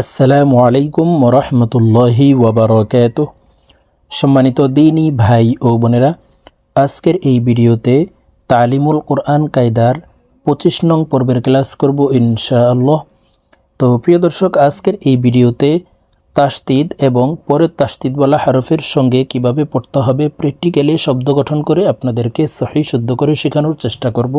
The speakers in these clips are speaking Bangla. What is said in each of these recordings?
আসসালামু আলাইকুম রহমতুল্লাহি ওবরকাত সম্মানিত দিনী ভাই ও বোনেরা, আজকের এই ভিডিওতে তালিমুল কোরআন কায়দার পঁচিশ নং পর্বের ক্লাস করব ইনশাআল্লাহ। তো প্রিয় দর্শক, আজকের এই ভিডিওতে তাস্তিদ এবং পরের তাস্তিদওয়ালা হারফের সঙ্গে কীভাবে পড়তে হবে প্র্যাকটিক্যালি শব্দ গঠন করে আপনাদেরকে সহি শুদ্ধ করে শেখানোর চেষ্টা করব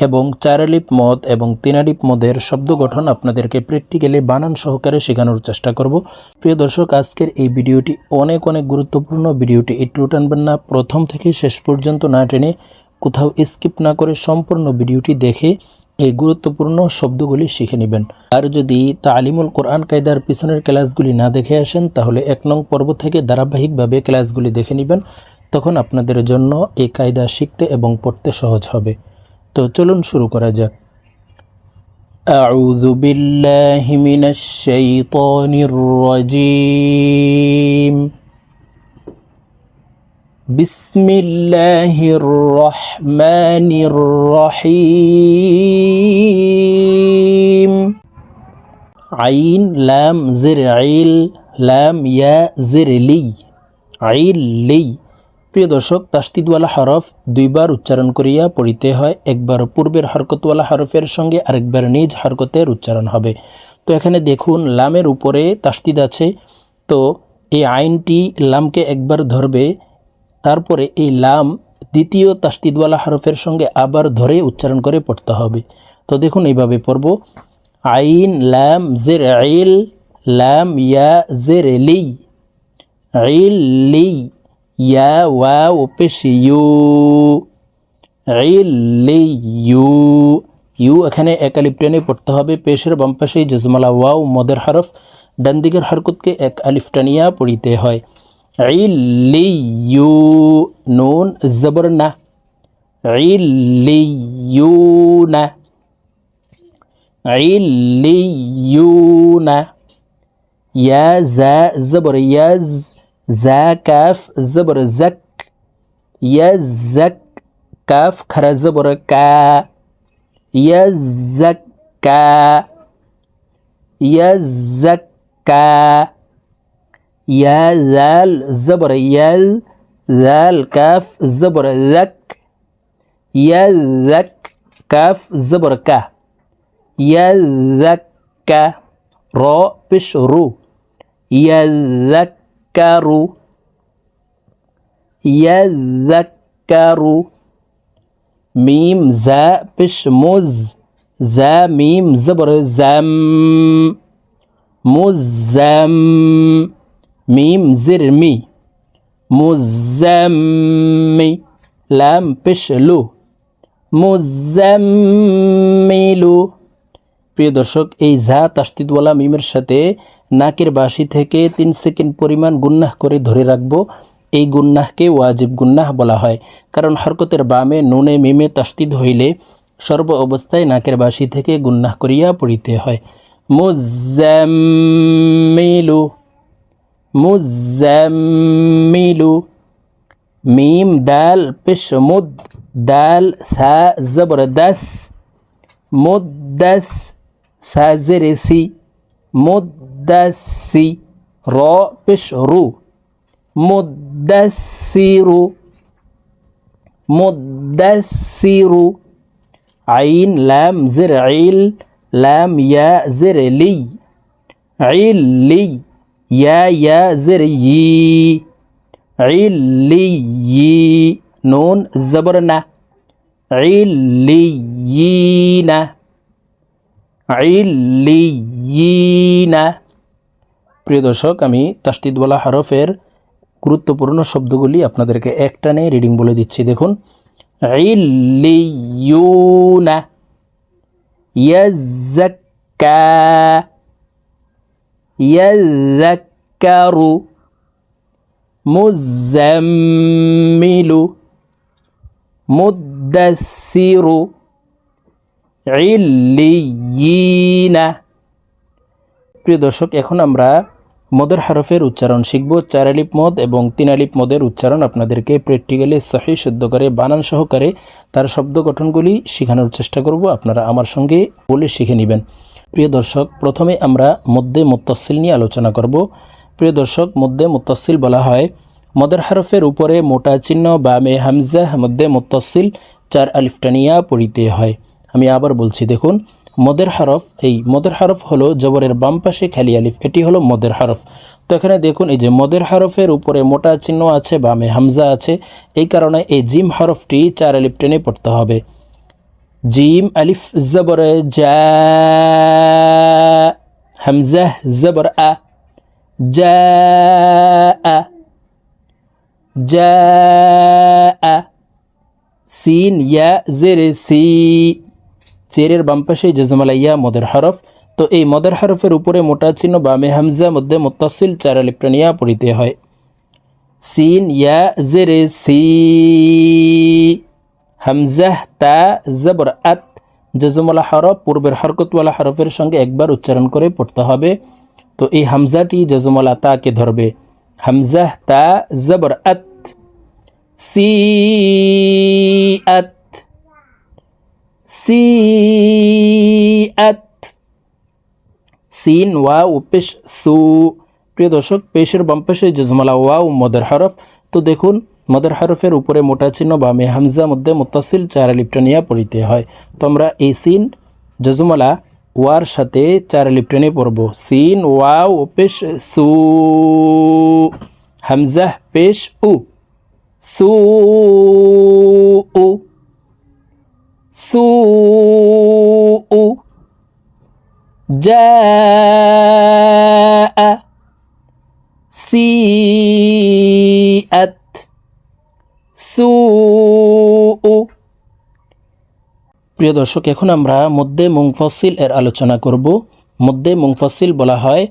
এবং চারালিপ মদ এবং তিনালিপ মদের শব্দ গঠন আপনাদেরকে প্র্যাকটিক্যালি বানান সহকারে শেখানোর চেষ্টা করব। প্রিয় দর্শক, আজকের এই ভিডিওটি অনেক অনেক গুরুত্বপূর্ণ। ভিডিওটি একটু টানবেন না, প্রথম থেকে শেষ পর্যন্ত না টেনে কোথাও স্কিপ না করে সম্পূর্ণ ভিডিওটি দেখে এই গুরুত্বপূর্ণ শব্দগুলি শিখে নেবেন আর যদি তালিমুল কোরআন কায়দার পিছনের ক্লাসগুলি না দেখে আসেন তাহলে এক নং পর্ব থেকে ধারাবাহিকভাবে ক্লাসগুলি দেখে নেবেন তখন আপনাদের জন্য এই কায়দা শিখতে এবং পড়তে সহজ হবে তো চলুন শুরু করা যাক أعوذ بالله من الشيطان الرجيم বিসমিল্লাহির রহমানির রহিম আইন, লাম, জির আইল লাম, ইয়া, জির, লি আইল লি। প্রিয় দর্শক, তাস্তিদওয়ালা হরফ দুইবার উচ্চারণ করিয়া পড়িতে হয়। একবার পূর্বের হরকতওয়ালা হরফের সঙ্গে আরেকবার নিজ হরকতের উচ্চারণ হবে। তো এখানে দেখুন, লামের উপরে তাস্তিদ আছে। তো এই আইনটি লামকে একবার ধরবে। তারপরে এই লাম দ্বিতীয় তাস্তিদওয়ালা হরফের সঙ্গে আবার ধরে উচ্চারণ করে পড়তে হবে। তো দেখুন এইভাবে পড়ব। আইন, লাম, জের আইল লাম, ইয়া, জের, লি। আইল লি, ইয়া ওয়া ও পেশ, ইউ। আইল লি, ইউ। ইউ এখানে একালিপ টেনে পড়তে হবে। পেশের বাম পাশে জজমালা ওয়াও, মদের হরফ। ডান দিকের হরকতকে এক আলিফ টানিয়া পড়িতে হয়। নুন জবর না। ইলিউনা ইলিউনা ইয়া জা জবর ইয়াজ জা কাফ জবর, জক। ইয়াজক কাফ খরা জবর কা। ইয়াজক কা। ইয়াজক কা। يا ذال زبر يل ذال كاف زبر ذك. يذك كاف زبر كا يذكى را بش رو. يذك يذكر يذكر ميم زا بش مز زا ميم زبر زم. مزم মিম জির মি মুজাম্মি লাম পিসলু মুজাম্মিলু প্রিয় দর্শক, এই ঝা তাস্তিদওয়ালা মিমের সাথে নাকের বাসি থেকে তিন সেকেন্ড পরিমাণ গুন্নাহ করে ধরে রাখব। এই গুন্নাহকে ওয়াজিব গুন্নাহ বলা হয়। কারণ হরকতের বামে, নুনে, মিমে তাস্তিদ হইলে সর্ব অবস্থায় নাকের বাসি থেকে গুন্নাহ করিয়া পড়িতে হয়। মুজাম্মিলু মুজাম্মিলু মিম দাল পেশ মুদ দাল সা জবরদস মুদাস সাজেরেসি মুদাসি র পেশ রু মুদাসিরু মুদাসিরু আইন লাম জির আইল লাম ইয়া জির লি আইল লি ইয়া ইয়া জির ই আইল লি ই নুন জবর না আইল লি ই না প্রিয় দর্শক, আমি তাস্তিদওয়ালা হরফের গুরুত্বপূর্ণ শব্দগুলি আপনাদেরকে একটানে রিডিং বলে দিচ্ছি। দেখুন ইলিয়ুনা ইয়াজ্জাক্কা. ইয়াজ্জাক্কারু মুজাম্মিলু মুদাসসিরু ইলিয়িনা প্রিয় দর্শক, এখন আমরা মদের হরফের উচ্চারণ শিখব। চার আলিপ মদ এবং তিন আলিপ মদের উচ্চারণ আপনাদেরকে প্র্যাকটিক্যালি সহি, শুদ্ধ করে, বানান সহকারে তার শব্দ গঠনগুলি শেখানোর চেষ্টা করব। আপনারা আমার সঙ্গে বলে শিখে নেবেন। প্রিয় দর্শক, প্রথমে আমরা মধ্যে মুত্তাসিল নিয়ে আলোচনা করব। প্রিয় দর্শক মধ্যে মুত্তাসিল বলা হয়, মদের হরফের উপরে মোটা চিহ্ন বা মে হামজা মধ্যে মুত্তাসিল চার আলিফটানিয়া পড়িতে হয়। আমি আবার বলছি, দেখুন, মদের হরফ, এই মদের হরফ হলো জবরের বাম পাশে খালি আলিফ, এটি হলো মদের হরফ। তো এখানে দেখুন, এই যে মদের হরফের উপরে মোটা চিহ্ন আছে বামে হামজা আছে, এই কারণে এই জিম হরফটি চার আলিফ টেনে পড়তে হবে। জিম আলিফ জবর জা হামজা জবর আ জা আ জা আ সিন ইয়া জের সি চেরের বাম জজমালাইয়া মদের হরফ তো এই মদের হরফের উপরে মোটা চিহ্ন বামে হামজা মধ্যে মুত্তাসিল চার আলিপ্রানিয়া পড়িতে হয় সিন ইয়া জেরে সি হামজাহ তা, জবর, আত জজমলা হরফ, পূর্বের হরকতওয়ালা হরফের সঙ্গে একবার উচ্চারণ করে পড়তে হবে। তো এই হামজাটি জজমলা তাকে ধরবে। হামজাহ তা, জবর, আত সি আত সিআত, সিন, ওয়াও, পেশ, সু। প্রিয় দর্শক, পেশের বাম পাশে জজমালা ওয়াও, মদের হরফ। তো দেখুন মদের হরফের উপরে মোটা চিহ্ন বা মে হামজা মধ্যে মুতাসিল চার লিপ্টানিয়া পড়িতে হয় তো আমরা এই সিন জজমালা ওয়ার সাথে চার লিপ্টানে পড়ব সিন ওয়াও পেশ সু হামজা পেশ উ সু উ سوء جاء سيئت সু প্রিয় দর্শক, এখন আমরা মধ্যে মুংফসিল এর আলোচনা করব। মধ্যে মুংফসিল বলা হয়,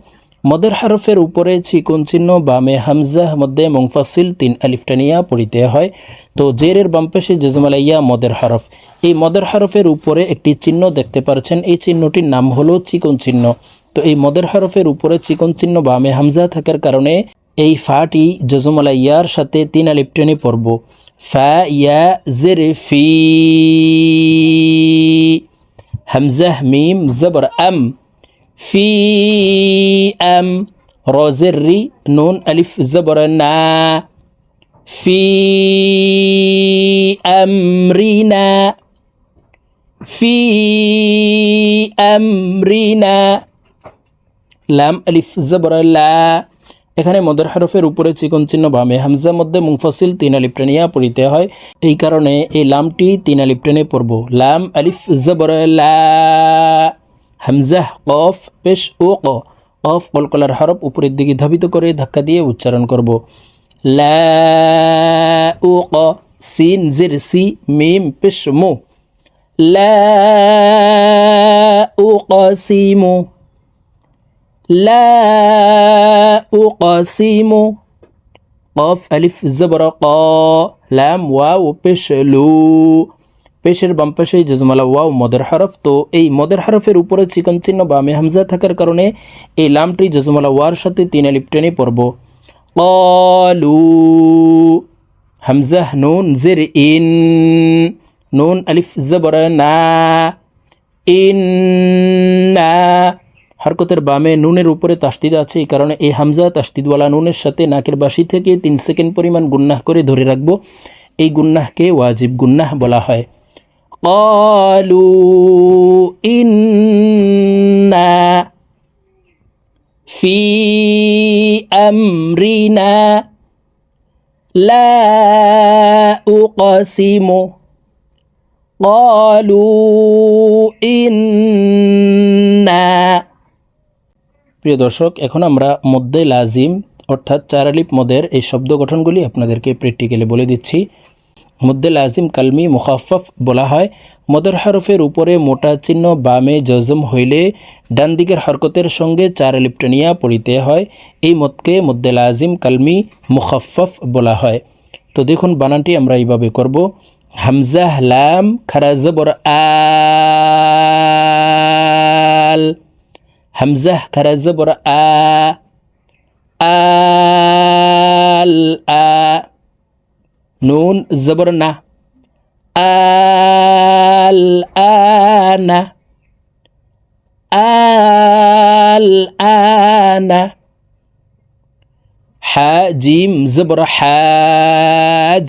মদের হারফের উপরে চিকন চিহ্ন বামে হামজাহ মধ্যে মুংফাসিল তিন আলিফটানিয়া পড়িতে হয়। তো জেরের বামপেশে জেজমালাইয়া মদের হারফ। এই মদের হারফের উপরে একটি চিহ্ন দেখতে পারছেন। এই চিহ্নটির নাম হলো চিকন চিহ্ন। তো এই মদের হারফের উপরে চিকন চিহ্ন বামে হামজা থাকার কারণে এই ফাটি জজমালাইয়ার সাথে তিন আলিফটানি পড়ব। ফা, ইয়া, জের, ফি। হামজাহ মিম, জবর, আম। ফি এম রজের রি, নুন, আলিফ, জবর, না। ফি আমরিনা ফি আমরিনা লাম, আলিফ, জবর, লা। এখানে মদের হরফের উপরে চিকন চিহ্ন বামে হামজার মধ্যে মুংফসিল তিন আলিফ টেনিয়া পড়িতে হয়। এই কারণে এই লামটি তিন আলিফ টেনে পড়ব। লাম, আলিফ, জবর, লা, হামজাহ, কফ, পেশ ও ক। কফ, কলকলার হরফ উপরের দিকে ধাবিত করে ধাক্কা দিয়ে উচ্চারণ করব। লা ও ক, সিন, জির, সি, মিম, পেশ, মু। লা ও ক, সি, মু। লা ও ক সি মু قاف ألف زبر قا لام واو পেশ লু পেশের বাম পাশে জজমালা ওয়াও মদের হরফ তো এই মদের হরফের উপরে চিকন চিহ্ন বা হামজা থাকার কারণে এই লামটি জজমালা ওয়ার সাথে তিন আলিপ টেনে পড়ব কলু হামজাহ নুন জের ইন নুন আলিফ জবর না ইন না হরকতের বামে নুনের উপরে তাস্তিদ আছে এই কারণে এই হামজা তাস্তিদওয়ালা নুনের সাথে নাকের বাসি থেকে তিন সেকেন্ড পরিমাণ গুন্নাহ করে ধরে রাখবো এই গুন্নাহকে ওয়াজিব গুন্নাহ বলা হয় قالوا إنا في أمرنا لا أقسم قالوا إنا প্রিয় দর্শক, এখন আমরা মধ্যে লাজিম, অর্থাৎ চারালিপ মদের এই শব্দ গঠনগুলি আপনাদেরকে প্র্যাকটিক্যালি বলে দিচ্ছি। মধ্যে লাজিম কালমি মুখাফফ বলা হয়। মদের হরফের উপরে মোটা চিহ্ন বামে জজম হইলে ডান দিকের হরকতের সঙ্গে চার লিপ্টনিয়া পড়িতে হয়। এই মতকে মধ্যে লাজিম কালমি মুখাফফ বলা হয়। তো দেখুন, বানানটি আমরা এইভাবে করব। হামজা, লাম খারাজবর আল। হামজা খারাজবর আ আল আ নুন জবর না আল আনা আল আনা হা জিম জবর হাজ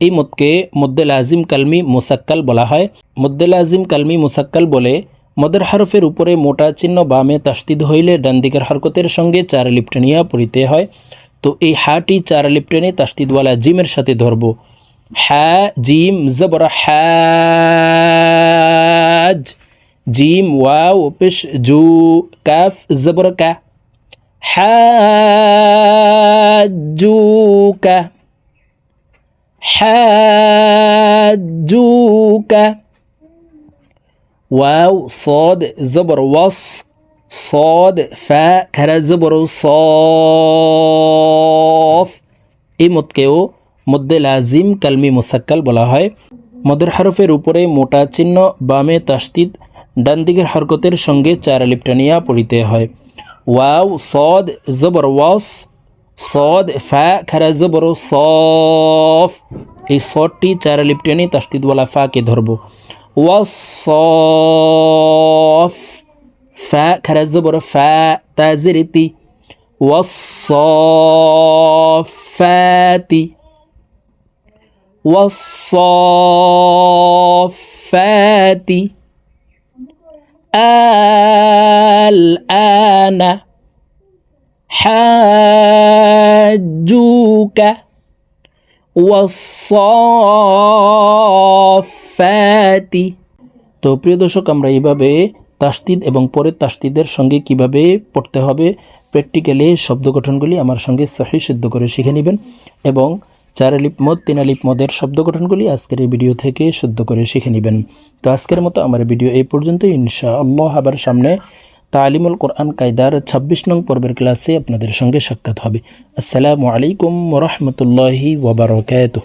এই মদকে মদ্দে লাজিম কালমি মুসাক্কাল বলা হয় মদ্দে লাজিম কালমি মুসাক্কাল বলে মদের হারফের উপরে মোটা চিহ্ন বামে তাস্তিদ হইলে ডানদিকের হরকতের সঙ্গে চার লিপ্টেনিয়া পড়িতে হয়। তো এই হাটি চার লিপ্টেনে তাস্তিদওয়ালা জিমের সাথে ধরব। হ্যা জিম, জবর হ্যাজ জিম, ওয়াও পেশ জু, কাফ, জবর, কা। হাজুকা কা। ওয়াও সদ জবর ওয়াস সদ ফ্যা খেরা জবর সফ এই মতকেও মদ্দে লাজিম কালমি মুসাক্কাল বলা হয়। মদের হরফের উপরে মোটা চিহ্ন, বামে তাস্তিদ ডান দিকের হরকতের সঙ্গে চার লিপটানিয়া পড়িতে হয়। ওয়াও, সদ, জবর, ওয়াস, সদ ফ্যা খেরা, জবর, সফ। এই সদটি চার লিপটানি তাস্তিদওয়ালা ফাকে ধরব। والصاف. فاء كرزبر فاء تازرتي والصافات. والصافات. الآن حاجوك. والصافات. ফ্যাতি। তো প্রিয় দর্শক, আমরা এইভাবে তাস্তিদ এবং পরের তাস্তিদের সঙ্গে কীভাবে পড়তে হবে প্র্যাকটিক্যালি শব্দ গঠনগুলি আমার সঙ্গে সহি সিদ্ধ করে শিখে নেবেন এবং চার আলিপ মদ, তিন আলিপ মদের শব্দ গঠনগুলি আজকের এই ভিডিও থেকে শুদ্ধ করে শিখে নেবেন। তো আজকের মতো আমার ভিডিও এই পর্যন্ত ইনশা আল্লাহ হাবার সামনে তালিমুল কোরআন কায়দার ২৬ নং পর্বের ক্লাসে আপনাদের সঙ্গে সাক্ষাৎ হবে। আসসালামু আলাইকুম রহমতুল্লাহি ওবরাকাতুহ